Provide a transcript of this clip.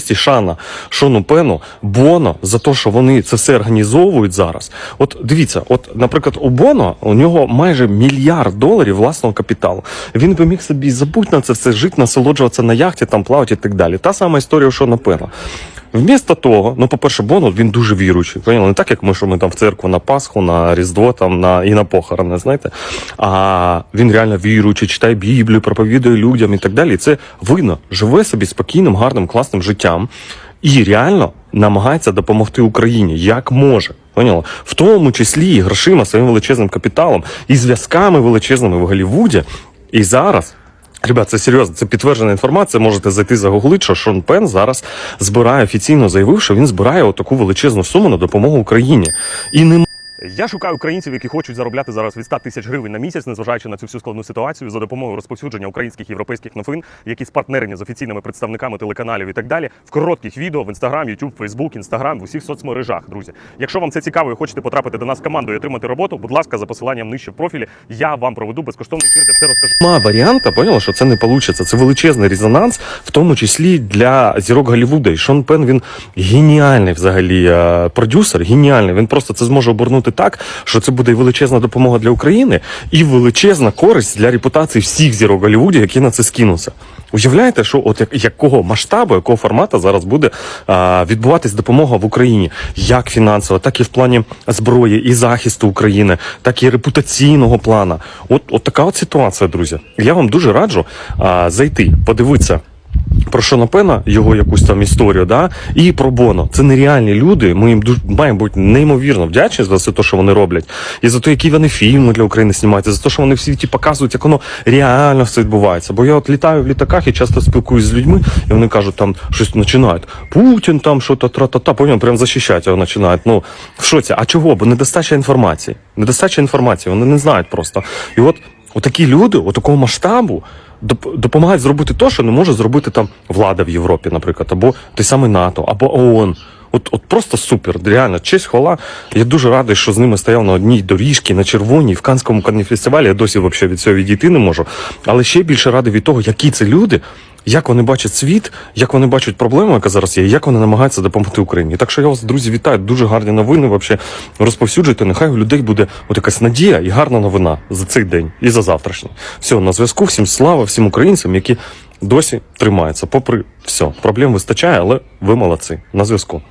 Шана, Шону Пену, Боно за те, що вони це все організовують зараз. От дивіться, от, наприклад, у Боно у нього майже мільярд доларів власного капіталу. Він би міг собі забути на це все, жити, насолоджуватися на яхті, там плавати і так далі. Та сама історія у Шона Пена. Вмісто того, ну, по-перше, Боно він дуже віруючий. Поняли? Не так, як ми, що ми там в церкву на Пасху, на Різдво там, на, і на похорони, знаєте. А він реально віруючий, читає Біблію, проповідує людям і так далі. І це видно, живе собі спокійним, гарним, класним життям. І реально намагається допомогти Україні як може. Поняла? В тому числі і грошима, своїм величезним капіталом, і зв'язками величезними в Голлівуді. І зараз Ребят, це серйозно, це підтверджена інформація. Можете зайти загуглити, що Шон Пен зараз збирає офіційно заявив, що він збирає отаку величезну суму на допомогу Україні. І не Я шукаю українців, які хочуть заробляти зараз від 100 тисяч гривень на місяць, незважаючи на цю всю складну ситуацію, за допомогою розповсюдження українських європейських новин, які спартнерені з офіційними представниками телеканалів і так далі, в коротких відео в Інстаграм, Ютуб, Фейсбук, Інстаграм, в усіх соцмережах, друзі. Якщо вам це цікаво і хочете потрапити до нас команду і отримати роботу, будь ласка, за посиланням нижче в профілі, я вам проведу безкоштовний ефір, де все розкажу. нема варіанта, поняла, що це не вийде. Це величезний резонанс, в тому числі для зірок Голлівуда. І Шон Пен він геніальний взагалі е, продюсер, геніальний. Він просто це зможе обернути так, що це буде величезна допомога для України, і величезна користь для репутації всіх зірок Голлівуді, які на це скинуться. Уявляєте, що от якого масштабу, якого формату зараз буде а, відбуватись допомога в Україні, як фінансово, так і в плані зброї і захисту України, так і репутаційного плана. От, от така от ситуація, друзі. Я вам дуже раджу а, зайти, подивитися. Про Шона Пена, його якусь там історію, да, і про Боно. Це нереальні люди. Ми їм дуже маємо бути неймовірно вдячні за все що вони роблять, і за те, які вони фільми для України знімають, і за те, що вони в світі показують, як воно реально все відбувається. Бо я от літаю в літаках і часто спілкуюсь з людьми, і вони кажуть, там щось починають. Путін там що то тра-та-та, поняв, прям захищати його починають. Ну в шоці. А чого? Бо недостача інформації. Недостача інформації, вони не знають просто. І от отакі люди, отакого масштабу доп- допомагають зробити те, що не може зробити там влада в Європі, наприклад, або той самий НАТО, або ООН. От, от просто супер, реально, честь, хвала. Я дуже радий, що з ними стояв на одній доріжці, на червоній, в Канському фестивалі. Я досі взагалі від цього відійти не можу. Але ще більше радий від того, які це люди, як вони бачать світ, як вони бачать проблему, яка зараз є, як вони намагаються допомогти Україні. Так що я вас, друзі, вітаю. Дуже гарні новини. Вообще розповсюджуйте. Нехай у людей буде от якась надія і гарна новина за цей день і за завтрашній. Все, на зв'язку. Всім слава, всім українцям, які досі тримаються. Попри все, проблем вистачає, але ви молодці. На зв'язку.